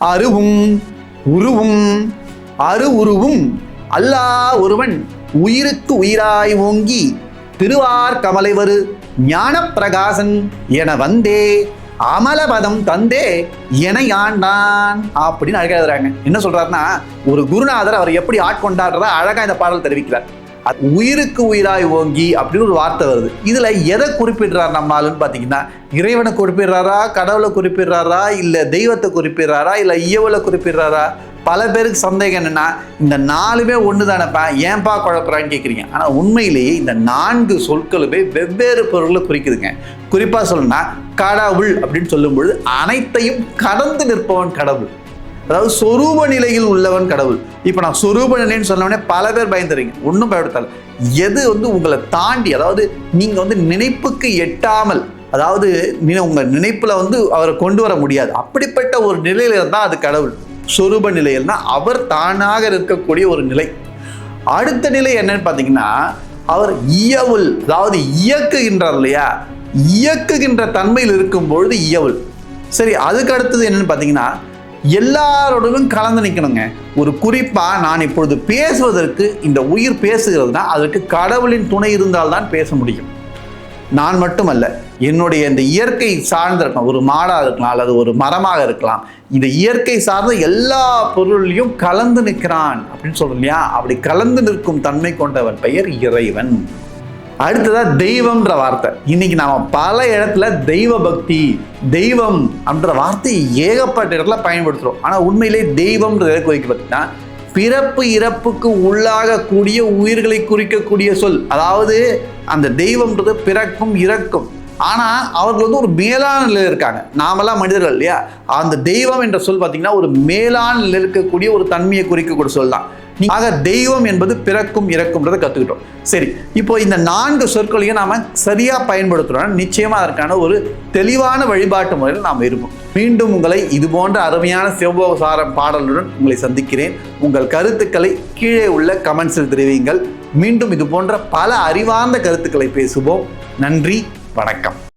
அருவும் உருவும் அரு உருவும் அல்லாஹ் ஒருவன் உயிருக்கு உயிராய் ஓங்கி திருவார் கமலைவரு ஞான பிரகாசன் என வந்தே அமலபதம் தந்தே என யாண்டான் அப்படின்னு அழகாக எழுதுறாங்க. என்ன சொல்றாருன்னா ஒரு குருநாதர் அவர் எப்படி ஆட்கொண்டாடுறதா அழகா இந்த பாடல் தெரிவிக்கிறார். உயிருக்கு உயிராய் ஓங்கி அப்படின்னு ஒரு வார்த்தை வருது. இதில் எதை குறிப்பிடுறார் நம்ம ஆளுன்னு இறைவனை குறிப்பிடுறாரா கடவுளை குறிப்பிடுறாரா இல்லை தெய்வத்தை குறிப்பிடுறாரா இல்லை இயவலை குறிப்பிடுறாரா? பல பேருக்கு சந்தேகம் என்னென்னா இந்த நாலுமே ஒன்று தானேப்பா ஏன்பா குழப்பறான்னு கேட்குறீங்க ஆனால் உண்மையிலேயே இந்த நான்கு சொற்களுமே வெவ்வேறு பொருள்களை குறிக்குதுங்க. குறிப்பாக சொல்லணும்னா கடவுள் அப்படின்னு சொல்லும்பொழுது அனைத்தையும் கடந்து நிற்பவன் கடவுள். அதாவது சொரூப நிலையில் உள்ளவன் கடவுள். இப்போ நான் சொரூப நிலைன்னு சொன்னவனே பல பேர் பயந்துறீங்க. ஒன்றும் பயப்படுத்தல. எது வந்து உங்களை தாண்டி அதாவது நீங்கள் வந்து நினைப்புக்கு எட்டாமல் அதாவது நீ- உங்கள் நினைப்பில் வந்து அவரை கொண்டு வர முடியாது. அப்படிப்பட்ட ஒரு நிலையில் இருந்தால் அது கடவுள். சொரூப நிலையில்னா அவர் தானாக இருக்கக்கூடிய ஒரு நிலை. அடுத்த நிலை என்னன்னு பார்த்தீங்கன்னா அவர் இயவுல் அதாவது இயக்குகின்றார் இல்லையா? இயக்குகின்ற தன்மையில் இருக்கும் பொழுது இயவுல் சரி அதுக்கு அடுத்தது என்னன்னு பார்த்தீங்கன்னா எல்லாரோடவும் கலந்து நிற்கணுங்க ஒரு குறிப்பாக நான் இப்பொழுது பேசுவதற்கு இந்த உயிர் பேசுகிறதுனா அதற்கு கடவுளின் துணை இருந்தால்தான் பேச முடியும். நான் மட்டுமல்ல என்னுடைய இந்த இயற்கை சார்ந்திருக்கலாம் ஒரு மாடாக இருக்கலாம் அல்லது ஒரு மரமாக இருக்கலாம் இந்த இயற்கை சார்ந்த எல்லா பொருளையும் கலந்து நிற்கிறான் அப்படின்னு சொல்றோம் இல்லையா? அப்படி கலந்து நிற்கும் தன்மை கொண்டவன் பெயர் இறைவன். அடுத்ததா தெய்வம்ன்ற வார்த்தை. இன்னைக்கு நாம பல இடத்துல தெய்வ பக்தி தெய்வம் அப்படின்ற வார்த்தையை ஏகப்பட்ட இடத்துல பயன்படுத்துறோம். ஆனா உண்மையிலே தெய்வம்ன்றது எதை குறிக்க பார்த்தீங்கன்னா பிறப்பு இறப்புக்கு உள்ளாகக்கூடிய உயிர்களை குறிக்கக்கூடிய சொல். அதாவது அந்த தெய்வம்ன்றது பிறக்கும் இறக்கும். ஆனால் அவர்கள் வந்து ஒரு மேலான நிலையில் இருக்காங்க. நாமெல்லாம் மனிதர்கள் இல்லையா? அந்த தெய்வம் என்ற சொல் பார்த்தீங்கன்னா ஒரு மேலான நிலையில் இருக்கக்கூடிய ஒரு தன்மையை குறிக்கக்கூடிய சொல் தான். ஆக தெய்வம் என்பது பிறக்கும் இறக்கும்ன்றதை கற்றுக்கிட்டோம் சரி இப்போ இந்த நான்கு சொற்களையும் நாம் சரியாக பயன்படுத்துகிறோம் நிச்சயமாக அதற்கான ஒரு தெளிவான வழிபாட்டு முறையில் நாம் இருப்போம். மீண்டும் உங்களை இது போன்ற அருமையான சிவபோசாரம் பாடலுடன் உங்களை சந்திக்கிறேன். உங்கள் கருத்துக்களை கீழே உள்ள கமெண்ட்ஸில் தெரிவியுங்கள். மீண்டும் இது போன்ற பல அறிவார்ந்த கருத்துக்களை பேசுவோம். நன்றி. வணக்கம்.